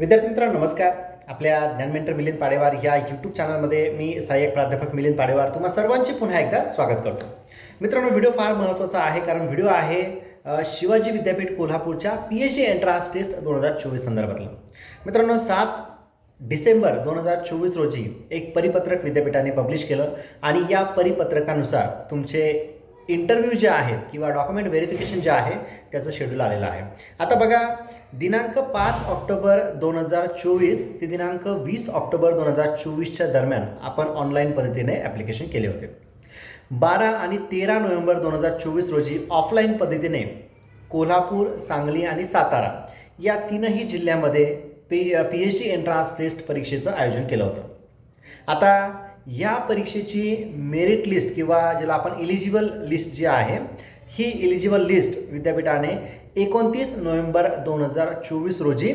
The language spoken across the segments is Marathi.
विद्यार्थी मित्रांनो नमस्कार. आपल्या ज्ञानमेंटर मिलिंद पाडेवार या यूट्यूब चॅनलमध्ये मी सहाय्यक प्राध्यापक मिलिंद पाडेवार तुम्हा सर्वांचे पुन्हा एकदा स्वागत करतो. मित्रांनो व्हिडिओ फार महत्त्वाचा आहे कारण व्हिडिओ आहे शिवाजी विद्यापीठ कोल्हापूरच्या P H D entrance test दोन हजार चोवीस संदर्भातलं. मित्रांनो सात डिसेंबर दोन हजार चोवीस रोजी एक परिपत्रक विद्यापीठाने पब्लिश केलं आणि या परिपत्रकानुसार तुमचे इंटरव्ह्यू जे आहेत किंवा डॉक्युमेंट व्हेरिफिकेशन जे आहे त्याचं शेड्यूल आलेलं आहे. आता बघा दिनांक पाच ऑक्टोबर दोन हजार चोवीस ते दिनांक वीस ऑक्टोबर दोन हजार चोवीसच्या दरम्यान आपण ऑनलाईन पद्धतीने ॲप्लिकेशन केले होते. बारा आणि तेरा नोव्हेंबर दोन हजार चोवीस रोजी ऑफलाईन पद्धतीने कोल्हापूर सांगली आणि सातारा या तीनही जिल्ह्यामध्ये P P H D entrance test परीक्षेचं आयोजन केलं होतं. आता या परीक्षेची मेरिट लिस्ट किंवा ज्याला आपण इलिजिबल लिस्ट जी आहे ही इलिजिबल लिस्ट विद्यापीठाने एकोणतीस नोव्हेंबर दोन हजार चोवीस रोजी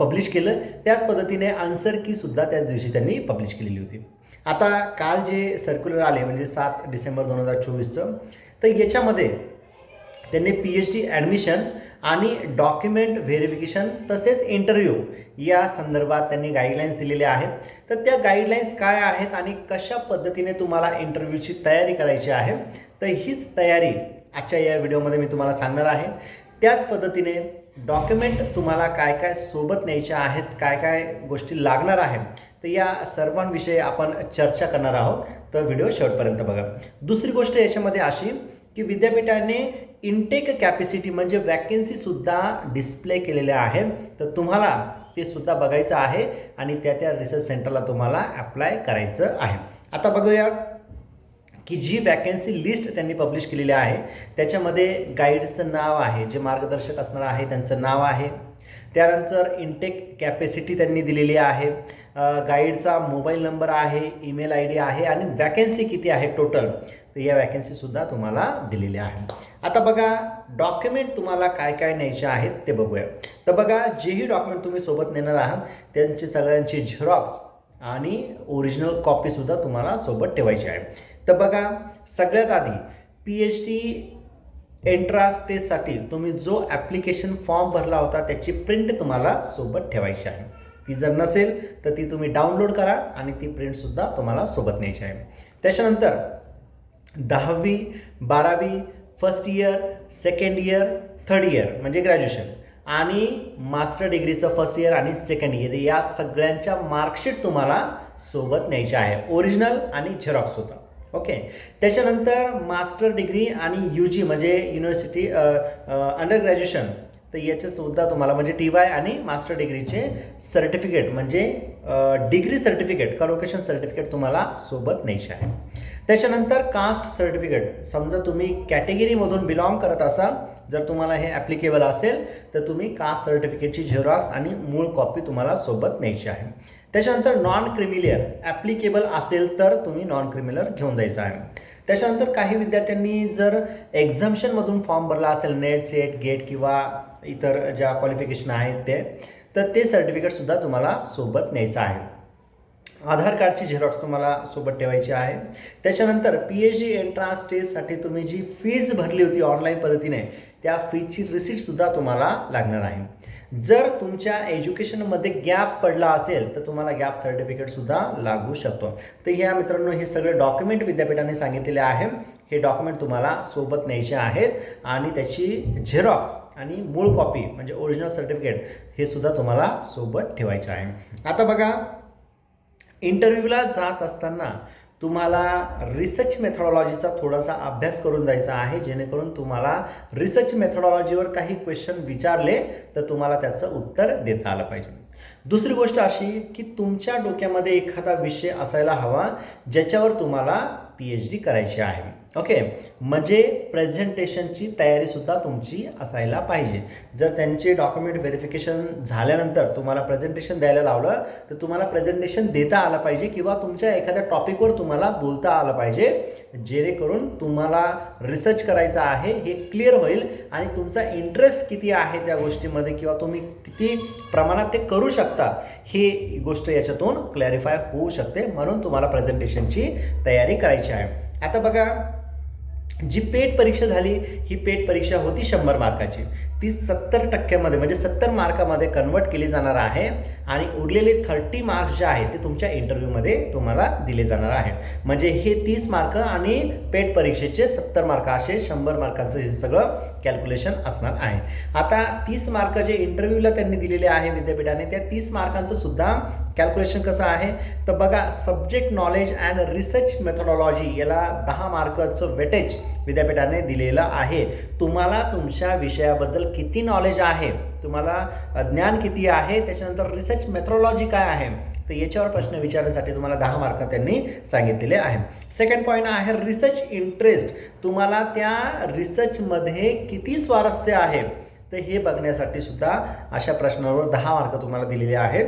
पब्लिश केलं. त्याच पद्धतीने आन्सर की सुद्धा त्याच दिवशी त्यांनी पब्लिश केलेली होती. आता काल जे सर्क्युलर आले म्हणजे सात डिसेंबर दोन हजार चोवीसचं तर याच्यामध्ये त्यांनी पी एच डी ॲडमिशन आणि डॉक्युमेंट व्हेरिफिकेशन तसेच इंटरव्ह्यू या संदर्भात त्यांनी गाईडलाईन्स दिलेल्या आहेत. तर त्या गाईडलाईन्स काय आहेत आणि कशा पद्धतीने तुम्हाला इंटरव्ह्यूची तयारी करायची आहे तर हीच तयारी आजच्या या व्हिडिओमध्ये मी तुम्हाला सांगणार आहे. त्याच पद्धतीने डॉक्युमेंट तुम्हाला काय काय सोबत न्यायच्या आहेत काय काय गोष्टी लागणार आहेत तर या सर्वांविषयी आपण चर्चा करणार आहोत. तर व्हिडिओ शेवटपर्यंत बघा. दुसरी गोष्ट याच्यामध्ये अशी की विद्यापीठाने इनटेक कॅपॅसिटी म्हणजे वॅकेन्सीसुद्धा डिस्प्ले केलेल्या आहेत. तर तुम्हाला ते सुद्धा बघायचं आहे आणि त्या त्या रिसर्च सेंटरला तुम्हाला अप्लाय करायचं आहे. आता बघूया की जी वॅकन्सी लिस्ट त्यांनी पब्लिश केलेली आहे त्याच्यामध्ये गाईडचं नाव आहे जे मार्गदर्शक असणार आहे त्यांचं नाव आहे. त्यानंतर इंटेक कॅपॅसिटी त्यांनी दिलेली आहे. गाईडचा मोबाईल नंबर आहे ईमेल आय डी आहे आणि वॅकन्सी किती आहे टोटल तर या वॅकन्सीसुद्धा तुम्हाला दिलेल्या आहेत आता बघा डॉक्युमेंट तुम्हाला काय काय न्यायचे आहेत ते बघूया. तर बघा जेही डॉक्युमेंट तुम्ही सोबत नेणार आहात त्यांची सगळ्यांची झेरॉक्स आणि ओरिजिनल कॉपीसुद्धा तुम्हाला सोबत ठेवायची आहे. तर बघा सगळ्यात आधी पी एच डी एंट्रान्स टेस्टसाठी तुम्ही जो ॲप्लिकेशन फॉर्म भरला होता त्याची प्रिंट तुम्हाला सोबत ठेवायची आहे. ती जर नसेल तर ती तुम्ही डाउनलोड करा आणि ती प्रिंटसुद्धा तुम्हाला सोबत न्यायची आहे. त्याच्यानंतर दहावी बारावी first year second year third year म्हणजे ग्रॅज्युएशन आणि मास्टर डिग्रीचं फर्स्ट इयर आणि सेकंड इयर या सगळ्यांच्या मार्कशीट तुम्हाला सोबत न्यायच्या आहे. ओरिजिनल आणि झेरॉक्स होता. ओके त्याच्यानंतर मास्टर डिग्री आणि यू जी म्हणजे युनिव्हर्सिटी अंडर ग्रॅज्युएशन तर याच्यासुद्धा तुम्हाला म्हणजे टी वाय आणि मास्टर डिग्रीचे सर्टिफिकेट म्हणजे डिग्री सर्टिफिकेट कलोकेशन सर्टिफिकेट तुम्हाला सोबत न्यायचे आहे. त्याच्यानंतर कास्ट सर्टिफिकेट समजा तुम्ही कॅटेगरीमधून बिलॉंग करत असाल जर तुम्हाला हे ॲप्लिकेबल असेल तर तुम्ही कास्ट सर्टिफिकेटची झेरॉक्स आणि मूळ कॉपी तुम्हाला सोबत न्यायची आहे. त्याच्यानंतर नॉन क्रिमिलियर ॲप्लिकेबल असेल तर तुम्ही नॉन क्रिमिलर घेऊन जायचं आहे. त्याच्यानंतर काही विद्यार्थ्यांनी जर एक्झाम्शनमधून फॉर्म भरला असेल नेट सेट गेट किंवा इतर ज्या क्वालिफिकेशन आहेत ते तर ते सर्टिफिकेटसुद्धा तुम्हाला सोबत न्यायचं आहे. आधार कार्डची झेरॉक्स तुम्हाला सोबत ठेवायची आहे. त्याच्यानंतर पी एच डी एंट्रान्स टेस्टसाठी तुम्ही जी फीज भरली होती ऑनलाईन पद्धतीने त्या फीजची रिसिप्टसुद्धा तुम्हाला लागणार आहे. जर तुमच्या एज्युकेशनमध्ये गॅप पडला असेल तर तुम्हाला गॅप सर्टिफिकेटसुद्धा लागू शकतो. तर या मित्रांनो हे सगळे डॉक्युमेंट विद्यापीठाने सांगितलेले आहे. हे डॉक्युमेंट तुम्हाला सोबत न्यायचे आहेत आणि त्याची झेरॉक्स आणि मूळ कॉपी म्हणजे ओरिजिनल सर्टिफिकेट हे सुद्धा तुम्हाला सोबत ठेवायचे आहे. आता बघा इंटरव्ह्यूला जात असताना तुम्हाला रिसर्च मेथडॉलॉजीचा थोडासा अभ्यास करून जायचा आहे. जेणेकरून तुम्हाला रिसर्च मेथडॉलॉजीवर काही क्वेश्चन विचारले तर तुम्हाला त्याचं उत्तर देता आलं पाहिजे. दुसरी गोष्ट अशी की तुमच्या डोक्यामध्ये एखादा विषय असायला हवा ज्याच्यावर तुम्हाला पी एच डी करायची आहे. ओके म्हणजे प्रेझेंटेशनची तयारीसुद्धा तुमची असायला पाहिजे. जर त्यांचे डॉक्युमेंट व्हेरिफिकेशन झाल्यानंतर तुम्हाला प्रेझेंटेशन द्यायला लावलं तर तुम्हाला प्रेझेंटेशन देता आलं पाहिजे किंवा तुमच्या एखाद्या टॉपिकवर तुम्हाला बोलता आलं पाहिजे जेणेकरून तुम्हाला रिसर्च करायचा आहे हे क्लिअर होईल आणि तुमचा इंटरेस्ट किती आहे त्या गोष्टीमध्ये किंवा तुम्ही किती प्रमाणात ते करू शकता हे गोष्ट याच्यातून क्लॅरिफाय होऊ शकते. म्हणून तुम्हाला प्रेझेंटेशनची तयारी करायची आहे. आता बघा जी पेट परीक्षा झाली ही पेट परीक्षा होती शंभर मार्काची. ती सत्तर टक्क्यामध्ये म्हणजे सत्तर मार्कामध्ये कन्वर्ट केली जाणार आहे आणि उरलेले थर्टी मार्क्स जे आहेत ते तुमच्या इंटरव्ह्यूमध्ये तुम्हाला दिले जाणार आहेत. म्हणजे हे तीस मार्क आणि पेट परीक्षेचे सत्तर मार्क असे शंभर मार्कांचं हे सगळं कॅल्क्युलेशन असणार आहे. आता तीस मार्क जे इंटरव्ह्यूला त्यांनी दिलेले आहे विद्यापीठाने त्या तीस मार्कांचं सुद्धा कॅल्क्युलेशन कसं आहे? तर बघा subject knowledge and research methodology याला दहा मार्काचं वेटेज विद्यापीठाने दिलेलं आहे. तुम्हाला तुमच्या विषयाबद्दल किती नॉलेज आहे? तुम्हाला ज्ञान किती आहे? त्याच्यानंतर रिसर्च मेथॉडॉलॉजी काय आहे? तर याच्यावर प्रश्न विचारण्यासाठी तुम्हाला दहा मार्क त्यांनी सांगितलेले आहे सेकंड पॉईंट आहे रिसर्च इंटरेस्ट तुम्हाला त्या रिसर्चमध्ये किती स्वारस्य आहे? तर हे बघण्यासाठी सुद्धा अशा प्रश्नावर दहा मार्क तुम्हाला दिलेले आहेत.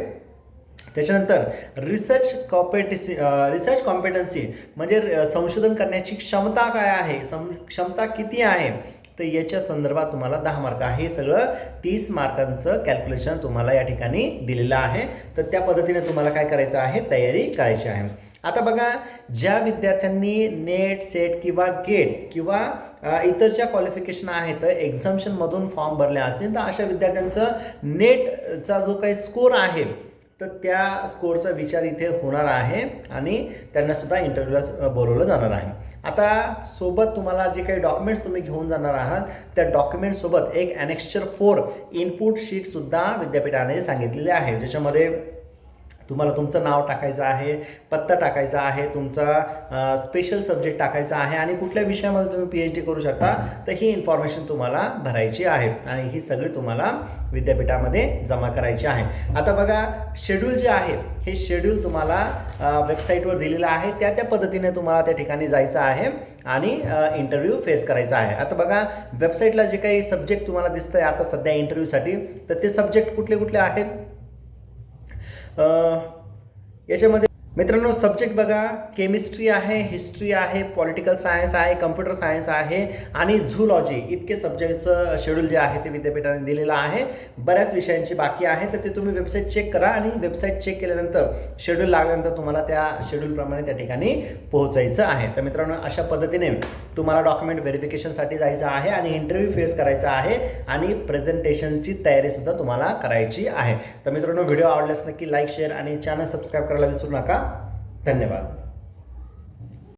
त्याच्यानंतर रिसर्च कॉम्पेटिसी रिसर्च कॉम्पिटन्सी म्हणजे संशोधन करण्याची क्षमता काय आहे? सम क्षमता किती आहे? तर याच्या संदर्भात तुम्हाला दहा मार्क आहे. हे सगळं तीस मार्कांचं कॅल्क्युलेशन तुम्हाला या ठिकाणी दिलेलं आहे. तर त्या पद्धतीने तुम्हाला काय करायचं आहे? तयारी करायची आहे. आता बघा ज्या विद्यार्थ्यांनी नेट सेट किंवा गेट किंवा इतर ज्या क्वालिफिकेशन आहेत एक्झाम्शनमधून फॉर्म भरले असतील तर अशा विद्यार्थ्यांचं नेटचा जो काही स्कोर आहे तर त्या स्कोरचा विचार इथे होणार आहे आणि त्यांनासुद्धा इंटरव्ह्यूला बोलवलं जाणार आहे. आता सोबत तुम्हाला जे काही डॉक्युमेंट्स तुम्ही घेऊन जाणार आहात त्या डॉक्युमेंटसोबत एक ॲनेक्स्चर फोर इनपुट शीटसुद्धा विद्यापीठाने सांगितलेले आहे. ज्याच्यामध्ये तुम्हाला तुमचं नाव टाकायचं आहे पत्ता टाकायचा आहे तुमचा स्पेशल सब्जेक्ट टाकायचा आहे आणि कुठल्या विषयामध्ये तुम्ही पी एच डी करू शकता तर ही इन्फॉर्मेशन तुम्हाला भरायची आहे आणि ही सगळी तुम्हाला विद्यापीठामध्ये जमा करायची आहे. आता बघा शेड्यूल जे आहे हे शेड्यूल तुम्हाला वेबसाईटवर दिलेलं आहे. त्या त्या पद्धतीने तुम्हाला त्या ठिकाणी जायचं आहे आणि इंटरव्ह्यू फेस करायचा आहे. आता बघा वेबसाईटला जे काही सब्जेक्ट तुम्हाला दिसतं आहे आता सध्या इंटरव्ह्यूसाठी तर ते सब्जेक्ट कुठले कुठले आहेत? याच्यामध्ये मित्रांनो सब्जेक्ट बघा केमिस्ट्री आहे हिस्ट्री आहे पॉलिटिकल सायन्स आहे कम्प्युटर सायन्स आहे आणि झूलॉजी इतके सब्जेक्टचं शेड्यूल जे आहे ते विद्यापीठाने दिलेलं आहे. बऱ्याच विषयांची बाकी आहे तर ते तुम्ही वेबसाईट चेक करा आणि वेबसाईट चेक केल्यानंतर शेड्यूल लागल्यानंतर तुम्हाला त्या शेड्यूलप्रमाणे त्या ठिकाणी पोहोचायचं आहे. तर मित्रांनो अशा पद्धतीने तुम्हाला डॉक्युमेंट व्हेरिफिकेशनसाठी जायचं आहे आणि इंटरव्ह्यू फेस करायचा आहे आणि प्रेझेंटेशनची तयारीसुद्धा तुम्हाला करायची आहे. तर मित्रांनो व्हिडिओ आवडल्यास नक्की लाईक शेअर आणि चॅनल सबस्क्राईब करायला विसरू नका. धन्यवाद